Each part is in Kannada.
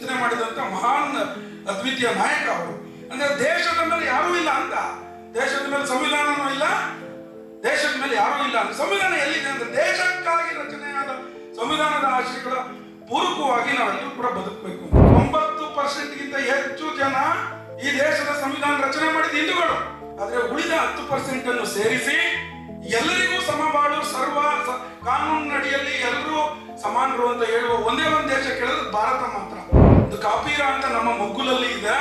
ಚಿಂತನೆ ಮಾಡಿದಂತ ಮಹಾನ್ ಅದ್ವಿತೀಯ ನಾಯಕ ಅವರು. ಅಂದ್ರೆ ದೇಶದ ಮೇಲೆ ಯಾರೂ ಇಲ್ಲ ಅಂತ. ದೇಶದ ಮೇಲೆ ಸಂವಿಧಾನನೂ ಇಲ್ಲ. ದೇಶದ ಮೇಲೆ ಯಾರೂ ಇಲ್ಲ ಅಂತ. ಸಂವಿಧಾನ ಎಲ್ಲಿದೆ ಅಂದ್ರೆ ದೇಶಕ್ಕಾಗಿ ರಚನೆಯಾದ ಸಂವಿಧಾನದ ಆಶಯಗಳ ಪೂರಕವಾಗಿ ನಾವೆಲ್ಲರೂ ಕೂಡ ಬದುಕಬೇಕು. ಒಂಬತ್ತು ಪರ್ಸೆಂಟ್ ಗಿಂತ ಹೆಚ್ಚು ಜನ ಈ ದೇಶದ ಸಂವಿಧಾನ ರಚನೆ ಮಾಡಿದ ಹಿಂದೂಗಳು. ಆದ್ರೆ ಉಳಿದ ಹತ್ತು ಪರ್ಸೆಂಟ್ ಅನ್ನು ಸೇರಿಸಿ ಎಲ್ಲರಿಗೂ ಸಮಬಾಳು ಸರ್ವ ಕಾನೂನಿನಡಿಯಲ್ಲಿ ಎಲ್ಲರೂ ಸಮಾನರು ಅಂತ ಹೇಳುವ ಒಂದೇ ಒಂದು ದೇಶ ಕೇಳಿದ್ರೆ ಭಾರತ ಮಾತ್ರ. ಕಾಪೀರ ಅಂತ ನಮ್ಮ ಮಗ್ಗುಲಲ್ಲಿ ಇದೆ.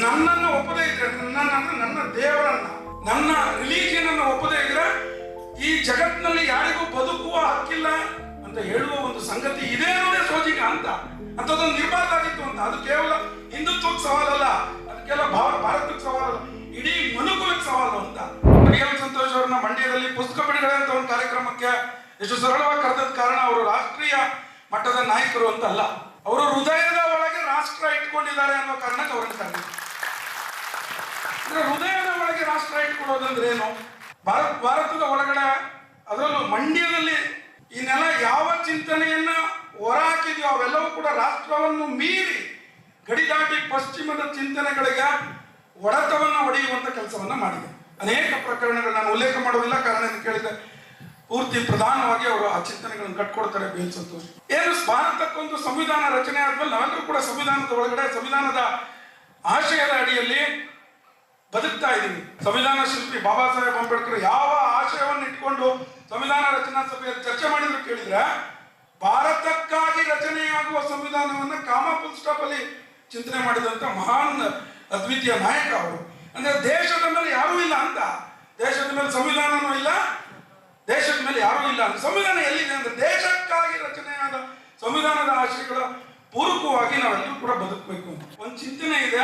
ನನ್ನನ್ನ ಒಪ್ಪದೇ ಇದ್ರೆ ನನ್ನ ನನ್ನ ದೇವರನ್ನ, ನನ್ನ ರಿಲೀಜಿಯನ್ ಅನ್ನು ಒಪ್ಪದೇ ಇದ್ರೆ ಈ ಜಗತ್ತಿನಲ್ಲಿ ಯಾರಿಗೂ ಬದುಕುವ ಹಕ್ಕಿಲ್ಲ ಅಂತ ಹೇಳುವ ಒಂದು ಸಂಗತಿ ಇದೇ ಸೋಜಿಗ ಅಂತ. ಅಂತದೊಂದು ಆಗಿತ್ತು ಅಂತ. ಅದು ಕೇವಲ ಹಿಂದುತ್ವಕ್ಕೆ ಸವಾಲಲ್ಲ ಅದಕ್ಕೆಲ್ಲ ಭಾವ- ಭಾರತಕ್ಕೆ ಸವಾಲಲ್ಲ, ಇಡೀ ಮನುಕುಲಕ್ಕೆ ಸವಾಲು ಅಂತ. ಡಿಎಲ್ ಸಂತೋಷ್ ಅವ್ರನ್ನ ಮಂಡ್ಯದಲ್ಲಿ ಪುಸ್ತಕ ಬಿಡುಗಡೆ ಅಂತ ಒಂದು ಕಾರ್ಯಕ್ರಮಕ್ಕೆ ಎಷ್ಟು ಸರಳವಾಗಿ ಕರೆದದ ಕಾರಣ ಅವರು ರಾಷ್ಟ್ರೀಯ ಮಟ್ಟದ ನಾಯಕರು ಅಂತ ಅಲ್ಲ ಅವರು ಹೃದಯದ ರಾಷ್ಟ್ರ ಇಟ್ಕೊಂಡಿದ್ದಾರೆ ಅನ್ನೋ ಕಾರಣ ಗೌರವಿಸ್ತಾರೆ ಹೃದಯದ ಒಳಗೆ ರಾಷ್ಟ್ರ ಇಟ್ಕೊಳ್ಳೋದಂದ್ರೆ ಏನು? ಭಾರತ, ಭಾರತದ ಒಳಗಡೆ ಅದರಲ್ಲೂ ಮಂಡ್ಯದಲ್ಲಿ ನೆಲ ಯಾವ ಚಿಂತನೆಯನ್ನ ಹೊರಹಾಕಿದೆಯೋ ಅವೆಲ್ಲವೂ ಕೂಡ ರಾಷ್ಟ್ರವನ್ನು ಮೀರಿ ಗಡಿದಾಟಿ ಪಶ್ಚಿಮದ ಚಿಂತನೆಗಳಿಗೆ ಒಡೆತವನ್ನ ಹೊಡೆಯುವಂತ ಕೆಲಸವನ್ನ ಮಾಡಿದೆ. ಅನೇಕ ಪ್ರಕರಣಗಳು ನಾನು ಉಲ್ಲೇಖ ಮಾಡೋದಿಲ್ಲ ಕಾರಣ ಕೇಳಿದೆ ಪೂರ್ತಿ ಪ್ರಧಾನವಾಗಿ ಅವರು ಆ ಚಿಂತನೆಗಳನ್ನು ಕಟ್ಕೊಡ್ತಾರೆ ಬೇಲ್ ಸಂತೋಷ್. ಏನು ಭಾರತಕ್ಕೊಂದು ಸಂವಿಧಾನ ರಚನೆ ಆದ್ಮೇಲೆ ನಾವೆಲ್ಲರೂ ಕೂಡ ಸಂವಿಧಾನದ ಒಳಗಡೆ, ಸಂವಿಧಾನದ ಆಶಯದ ಅಡಿಯಲ್ಲಿ ಬದುಕ್ತಾ ಇದ್ದೀವಿ. ಸಂವಿಧಾನ ಶಿಲ್ಪಿ ಬಾಬಾ ಸಾಹೇಬ್ ಅಂಬೇಡ್ಕರ್ ಯಾವ ಆಶಯವನ್ನು ಇಟ್ಕೊಂಡು ಸಂವಿಧಾನ ರಚನಾ ಸಭೆಯಲ್ಲಿ ಚರ್ಚೆ ಮಾಡಿದ್ರು ಕೇಳಿದ್ರೆ, ಭಾರತಕ್ಕಾಗಿ ರಚನೆಯಾಗುವ ಸಂವಿಧಾನವನ್ನ ಕಾಮ ಫುಲ್ ಸ್ಟಾಪ್ ಅಲ್ಲಿ ಚಿಂತನೆ ಮಾಡಿದಂತ ಮಹಾನ್ ಅದ್ವಿತೀಯ ನಾಯಕ ಅವರು. ಅಂದ್ರೆ ದೇಶದ ಮೇಲೆ ಯಾರೂ ಇಲ್ಲ ಅಂತ. ದೇಶದ ಮೇಲೆ ಸಂವಿಧಾನನೂ ಇಲ್ಲ ದೇಶದ ಮೇಲೆ ಯಾರೂ ಇಲ್ಲ. ಸಂವಿಧಾನ ಎಲ್ಲಿದೆ ಅಂದ್ರೆ ದೇಶಕ್ಕಾಗಿ ರಚನೆಯಾದ ಸಂವಿಧಾನದ ಆಶಯಗಳ ಪೂರಕವಾಗಿ ನಾವೆಲ್ಲರೂ ಕೂಡ ಬದುಕಬೇಕು ಒಂದು ಚಿಂತನೆ ಇದೆ,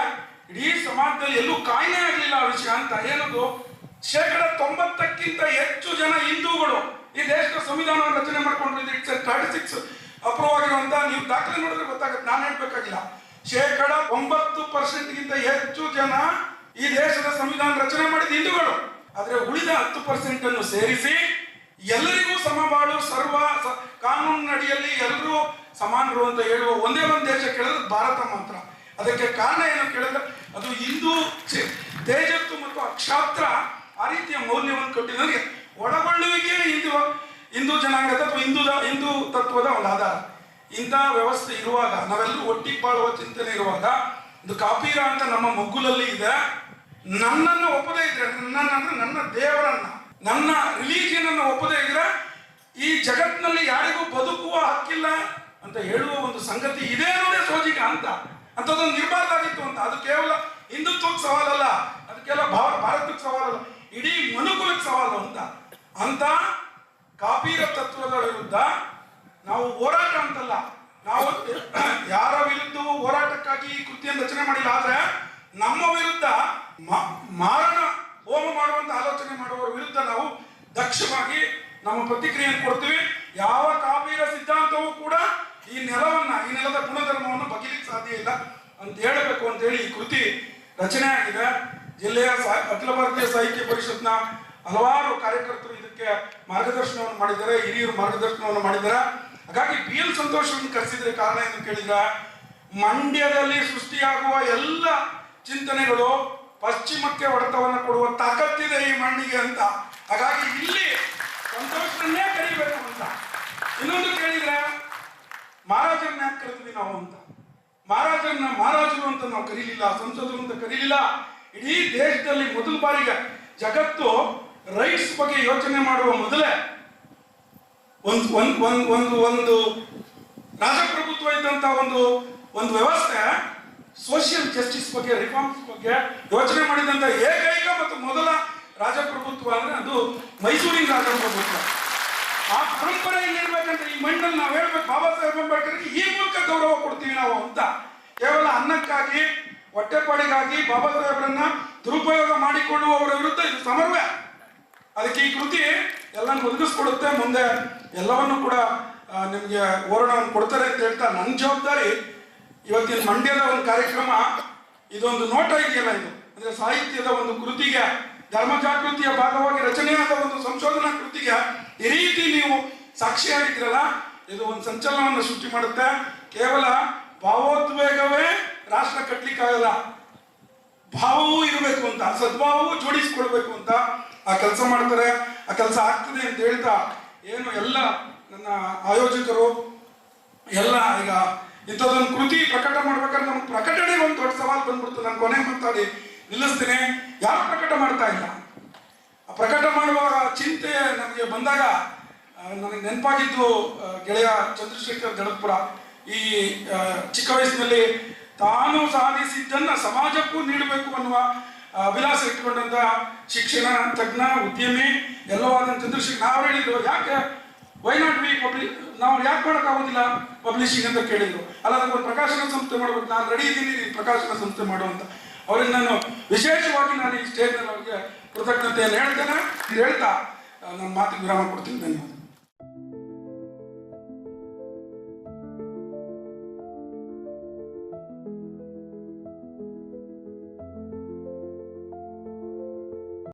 ಇಡೀ ಸಮಾಜದಲ್ಲಿ ಎಲ್ಲೂ ಕಾಯಿಲೆ ಆಗಲಿಲ್ಲ ಆ ವಿಷಯ ಅಂತ ಏನದು ಶೇಕಡ ತೊಂಬತ್ತಕ್ಕಿಂತ ಹೆಚ್ಚು ಜನ ಹಿಂದೂಗಳು ಈ ದೇಶದ ಸಂವಿಧಾನವನ್ನು ರಚನೆ ಮಾಡ್ಕೊಂಡಿದ್ದು ಇಟ್ಸ್ ಥರ್ಟಿ ಸಿಕ್ಸ್ ಅಪ್ರೂವ್ ಆಗಿರುವಂತ ನೀವು ದಾಖಲೆ ನೋಡಿದ್ರೆ ಗೊತ್ತಾಗುತ್ತೆ. ನಾನು ಹೇಳ್ಬೇಕಾಗಿಲ್ಲ. ಶೇಕಡ ಒಂಬತ್ತು ಪರ್ಸೆಂಟ್ಗಿಂತ ಹೆಚ್ಚು ಜನ ಈ ದೇಶದ ಸಂವಿಧಾನ ರಚನೆ ಮಾಡಿದ ಹಿಂದೂಗಳು. ಆದರೆ ಉಳಿದ ಹತ್ತು ಪರ್ಸೆಂಟ್ ಅನ್ನು ಸೇರಿಸಿ ಎಲ್ಲರಿಗೂ ಸಮಬಾಳು, ಸರ್ವ ಕಾನೂನಿನಡಿಯಲ್ಲಿ ಎಲ್ಲರೂ ಸಮಾನರು ಅಂತ ಹೇಳುವ ಒಂದೇ ಒಂದು ದೇಶ ಕೇಳಿದ್ರೆ ಭಾರತ ಮಾತ್ರ. ಅದಕ್ಕೆ ಕಾರಣ ಏನು ಕೇಳಿದ್ರೆ ಅದು ಹಿಂದೂ ತೇಜತ್ತು ಮತ್ತು ಅಕ್ಷಾತ್ರ ಆ ರೀತಿಯ ಮೌಲ್ಯವನ್ನು ಕೊಟ್ಟಿದ್ದಂಗೆ ಒಳಗೊಳ್ಳುವಿಕೆ ಹಿಂದೂ ಹಿಂದೂ ಜನಾಂಗದ ಅಥವಾ ಹಿಂದೂ ಹಿಂದೂ ತತ್ವದ ಒಂದು ಆಧಾರ. ಇಂಥ ವ್ಯವಸ್ಥೆ ಇರುವಾಗ, ನಾವೆಲ್ಲರೂ ಒಟ್ಟಿಗೆ ಬಾಳುವ ಚಿಂತನೆ ಇರುವಾಗ ಇದು ಕಾಪೀರ ಅಂತ ನಮ್ಮ ಮಗ್ಗುಲಲ್ಲಿ ಇದೆ. ನನ್ನನ್ನು ಒಪ್ಪದೇ ಇದ್ರೆ ನನ್ನ ನನ್ನ ದೇವರನ್ನ. ನನ್ನ ರಿಲೀಜಿಯನ್ ಅನ್ನು ಒಪ್ಪದೇ ಇದ್ರೆ, ಈ ಜಗತ್ತಿನಲ್ಲಿ ಯಾರಿಗೂ ಬದುಕುವ ಹಕ್ಕಿಲ್ಲ ಅಂತ ಹೇಳುವ ಒಂದು ಸಂಗತಿ ಇದೆ ಅನ್ನೋದೇ ಸೋಜಿಗ ಅಂತ. ಅಂತದೊಂದು ಆಗಿತ್ತು ಅಂತ. ಅದು ಕೇವಲ ಹಿಂದುತ್ವಕ್ಕೆ ಸವಾಲಲ್ಲ ಅದಕ್ಕೆಲ್ಲ ಕೇವಲ ಭಾರತಕ್ಕೆ ಸವಾಲಲ್ಲ, ಇಡೀ ಮನುಕುಲಕ್ಕೆ ಸವಾಲು ಅಂತ. ಅಂತ ಕಾಪೀರ ತತ್ವದ ವಿರುದ್ಧ ನಾವು ಹೋರಾಟ ಅಂತಲ್ಲ. ನಾವು ಯಾರ ವಿರುದ್ಧವೂ ಹೋರಾಟಕ್ಕಾಗಿ ಈ ಕೃತಿಯನ್ನು ರಚನೆ ಮಾಡಿಲ್ಲ. ಆದ್ರೆ ನಮ್ಮ ವಿರುದ್ಧ ಮಾರಣ ಹೋಮ ಮಾಡುವಂತ ಆಲೋಚನೆ ಮಾಡುವವರ ವಿರುದ್ಧ ನಾವು ದಕ್ಷವಾಗಿ ನಮ್ಮ ಪ್ರತಿಕ್ರಿಯೆಯನ್ನು ಕೊಡ್ತೀವಿ. ಯಾವ ಕಾಪೀರ ಸಿದ್ಧಾಂತವೂ ಕೂಡ ಈ ನೆಲವನ್ನ, ಈ ನೆಲದ ಗುಣಧರ್ಮವನ್ನು ಬಗೆಲಿಕ್ಕೆ ಸಾಧ್ಯ ಇಲ್ಲ ಅಂತ ಹೇಳಬೇಕು ಅಂತ ಹೇಳಿ ಈ ಕೃತಿ ರಚನೆ ಆಗಿದೆ. ಜಿಲ್ಲೆಯ ಅಖಿಲ ಭಾರತೀಯ ಸಾಹಿತ್ಯ ಪರಿಷತ್ನ ಹಲವಾರು ಕಾರ್ಯಕರ್ತರು ಇದಕ್ಕೆ ಮಾರ್ಗದರ್ಶನವನ್ನು ಮಾಡಿದ್ದಾರೆ, ಹಿರಿಯರು ಮಾರ್ಗದರ್ಶನವನ್ನು ಮಾಡಿದ್ದಾರೆ. ಹಾಗಾಗಿ ಬಿ ಎಲ್ ಸಂತೋಷವನ್ನು ಕರೆಸಿದ್ರೆ ಕಾರಣ ಏನು ಕೇಳಿದ್ರ, ಮಂಡ್ಯದಲ್ಲಿ ಸೃಷ್ಟಿಯಾಗುವ ಎಲ್ಲ ಚಿಂತನೆಗಳು ಪಶ್ಚಿಮಕ್ಕೆ ಹೊಡೆತವನ್ನು ಕೊಡುವ ತಾಕತ್ತಿದೆ ಈ ಮಣ್ಣಿಗೆ ಅಂತ. ಹಾಗಾಗಿ ಇಲ್ಲಿ ಸಂತೋಷನ್ನೇ ಕರಿಬೇಕು ಅಂತ. ಇನ್ನೊಂದು ಕೇಳಿದ್ರೆ, ಮಹಾರಾಜರನ್ನ ಯಾಕೆ ಕರೆದ್ವಿ ನಾವು ಅಂತ? ಮಹಾರಾಜರನ್ನ ಮಹಾರಾಜರು ಅಂತ ನಾವು ಕರೀಲಿಲ್ಲ, ಸಂಸದರು ಅಂತ ಕರೀಲಿಲ್ಲ. ಇಡೀ ದೇಶದಲ್ಲಿ ಮೊದಲ ಬಾರಿಗೆ ಜಗತ್ತು ರೈಟ್ಸ್ ಬಗ್ಗೆ ಯೋಚನೆ ಮಾಡುವ ಮೊದಲೇ ಒಂದು ಒಂದು ಒಂದು ಒಂದು ಒಂದು ರಾಜಪ್ರಭುತ್ವ ಇದ್ದಂತ ಒಂದು ಒಂದು ವ್ಯವಸ್ಥೆ ಸೋಷಿಯಲ್ ಜಸ್ಟಿಸ್ ಬಗ್ಗೆ, ರಿಫಾರ್ಮ್ಸ್ ಬಗ್ಗೆ ಯೋಚನೆ ಮಾಡಿದಂತ ಏಕೈಕ ಮತ್ತು ಮೊದಲ ರಾಜಪ್ರಭುತ್ವ ಅಂದ್ರೆ ಅದು ಮೈಸೂರಿನ ರಾಜಪ್ರಭುತ್ವ. ಆ ಪರಂಪರೆ ಇರ್ಬೇಕಂದ್ರೆ ಈ ಮಣ್ಣಲ್ಲಿ ನಾವು ಹೇಳ್ಬೇಕು, ಬಾಬಾ ಸಾಹೇಬ್ ಅಂಬೇಡ್ಕರ್ಗೆ ಈ ಮೂಲಕ ಗೌರವ ಕೊಡ್ತೀವಿ ನಾವು ಅಂತ. ಕೇವಲ ಅನ್ನಕ್ಕಾಗಿ, ಹೊಟ್ಟೆಪಾಡಿಗಾಗಿ ಬಾಬಾ ಸಾಹೇಬ್ರನ್ನ ದುರುಪಯೋಗ ಮಾಡಿಕೊಳ್ಳುವವರ ವಿರುದ್ಧ ಇದು ಸಮರ್ವೆ. ಅದಕ್ಕೆ ಈ ಕೃತಿ ಎಲ್ಲ ಒದಗಿಸ್ಕೊಡುತ್ತೆ. ಮುಂದೆ ಎಲ್ಲವನ್ನು ಕೂಡ ನಿಮಗೆ ವಿವರಣವನ್ನು ಕೊಡ್ತಾರೆ ಅಂತ ಹೇಳ್ತಾ ನನ್ನ ಜವಾಬ್ದಾರಿ. ಇವತ್ತಿನ ಮಂಡ್ಯದ ಒಂದು ಕಾರ್ಯಕ್ರಮ, ಇದೊಂದು ನೋಟ ಇದೆಯಲ್ಲ ಇದು? ಅಂದ್ರೆ ಸಾಹಿತ್ಯದ ಒಂದು ಕೃತಿಗೆ ಧರ್ಮ ಜಾಗೃತಿಯ ಭಾಗವಾಗಿ ರಚನೆಯಾದ ಒಂದು ಸಂಶೋಧನಾ ಕೃತಿಗೆ ಈ ರೀತಿ ನೀವು ಸಾಕ್ಷಿಯಾಗಿದ್ರಲ್ಲ ಇದು ಒಂದು ಸಂಚಲನವನ್ನು ಸೃಷ್ಟಿ ಮಾಡುತ್ತೆ. ಕೇವಲ ಭಾವೋದ್ವೇಗವೇ ರಾಷ್ಟ್ರ ಕಟ್ಲಿಕ್ಕಾಗಲ್ಲ ಭಾವವೂ ಇರಬೇಕು ಅಂತ, ಸದ್ಭಾವವೂ ಜೋಡಿಸಿಕೊಳ್ಬೇಕು ಅಂತ ಆ ಕೆಲಸ ಮಾಡ್ತಾರೆ. ಆ ಕೆಲಸ ಆಗ್ತದೆ ಅಂತ ಹೇಳ್ತಾ, ಏನು ಎಲ್ಲ ನನ್ನ ಆಯೋಜಕರು, ಎಲ್ಲ ಈಗ ಇಂಥದ್ದೊಂದು ಕೃತಿ ಪ್ರಕಟ ಮಾಡ್ಬೇಕಾದ್ರೆ ನಮ್ಗೆ ಪ್ರಕಟಣೆ ಒಂದು ದೊಡ್ಡ ಸವಾಲು ಬಂದ್ಬಿಡ್ತು. ನಾನು ಕೊನೆಗೆ ಮಾತಾಡಿ. ನಿಲ್ಲಿಸ್ತೇನೆ. ಯಾರು ಪ್ರಕಟ ಮಾಡ್ತಾ ಇಲ್ಲ? ಪ್ರಕಟ ಮಾಡುವ ಚಿಂತೆ ನಮಗೆ ಬಂದಾಗ ನನಗೆ ನೆನಪಾಗಿದ್ದು ಗೆಳೆಯ ಚಂದ್ರಶೇಖರ್ ಜಡಪುರ ಈ ಚಿಕ್ಕ ವಯಸ್ಸಿನಲ್ಲಿ ತಾನು ಸಾಧಿಸಿದ್ದನ್ನ ಸಮಾಜಕ್ಕೂ ನೀಡಬೇಕು ಅನ್ನುವ ಅಭಿಲಾಷ ಇಟ್ಕೊಂಡಂತ ಶಿಕ್ಷಣ, ತಜ್ಞ, ಉದ್ಯಮಿ, ಎಲ್ಲವಾದ ಚಂದ್ರಶೇಖರ್ ನಾವು ಹೇಳಿದ್ರು ಯಾಕೆ ವೈ ನಾಟ್ ಬಿ ಪಬ್ಲಿ ನಾವು ಯಾಕೆ ಮಾಡೋಕ್ಕಾಗೋದಿಲ್ಲ ಪಬ್ಲಿಷಿಂಗ್ ಅಂತ ಕೇಳಿದ್ರು. ಅಲ್ಲ, ಅದಕ್ಕೊಂದು ಪ್ರಕಾಶನ ಸಂಸ್ಥೆ ಮಾಡಬೇಕು. ನಾನು ರೆಡಿ ಇದ್ದೀನಿ ಪ್ರಕಾಶನ ಸಂಸ್ಥೆ ಮಾಡುವಂತ ಅವ್ರಿಗೆ ನಾನು ವಿಶೇಷವಾಗಿ ನಾನು ಈ ಸ್ಟೇಜ್ನಲ್ಲಿ ಅವ್ರಿಗೆ ಕೃತಜ್ಞತೆಯನ್ನು ಹೇಳ್ತೇನೆ. ಹೇಳ್ತಾ ನನ್ನ ಮಾತಿಗೆ ವಿರಾಮ ಕೊಡ್ತೀನಿ. ಧನ್ಯವಾದ.